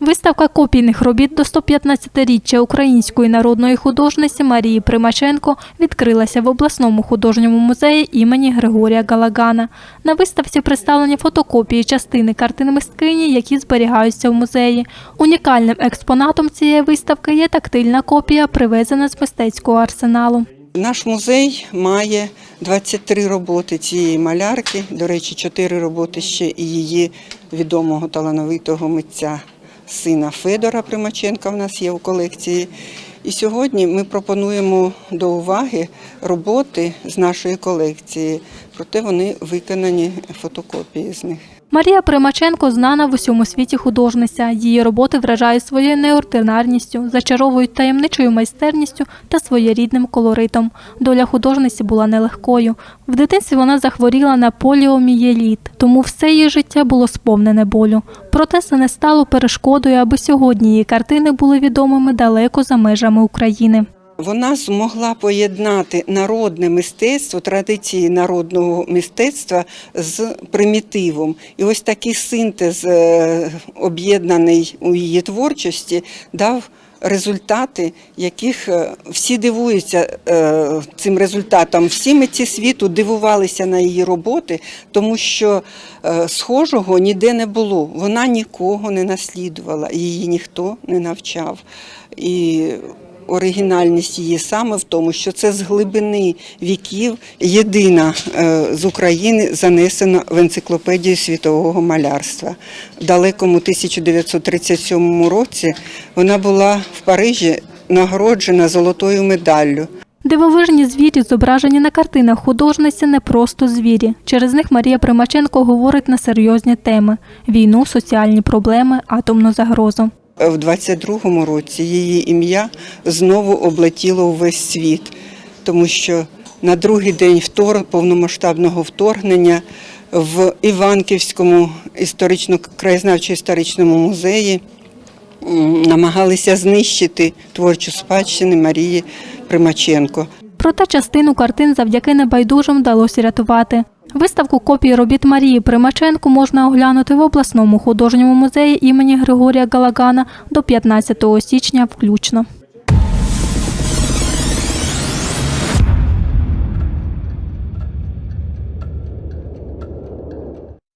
Виставка копійних робіт до 115-річчя української народної художниці Марії Примаченко відкрилася в обласному художньому музеї імені Григорія Галагана. На виставці представлені фотокопії частини картин мисткині, які зберігаються в музеї. Унікальним експонатом цієї виставки є тактильна копія, привезена з мистецького арсеналу. Наш музей має 23 роботи цієї малярки. До речі, 4 роботи ще і її відомого талановитого митця сина Федора Примаченка в нас є у колекції. І сьогодні ми пропонуємо до уваги роботи з нашої колекції, проте вони виконані фотокопії з них. Марія Примаченко знана в усьому світі художниця. Її роботи вражають своєю неординарністю, зачаровують таємничою майстерністю та своєрідним колоритом. Доля художниці була нелегкою. В дитинстві вона захворіла на поліомієліт, тому все її життя було сповнене болю. Проте це не стало перешкодою, аби сьогодні її картини були відомими далеко за межами України. Вона змогла поєднати народне мистецтво, традиції народного мистецтва з примітивом. І ось такий синтез, е, об'єднаний у її творчості, дав результати, яких е, всі дивуються е, цим результатом. Всі митці світу дивувалися на її роботи, тому що схожого ніде не було. Вона нікого не наслідувала, її ніхто не навчав. І оригінальність її саме в тому, що це з глибини віків єдина е, з України занесена в енциклопедію світового малярства. В далекому 1937 році вона була в Парижі нагороджена золотою медаллю. Дивовижні звірі, зображені на картинах художниці, не просто звірі. Через них Марія Примаченко говорить на серйозні теми: війну, соціальні проблеми, атомну загрозу. В 22-му році її ім'я знову облетіло увесь світ, тому що на другий день втор... повномасштабного вторгнення в Іванківському історично-краєзнавчо-історичному музеї намагалися знищити творчу спадщину Марії Примаченко. Проте частину картин завдяки небайдужим вдалося рятувати. Виставку копій робіт Марії Примаченко можна оглянути в обласному художньому музеї імені Григорія Галагана до 15 січня включно.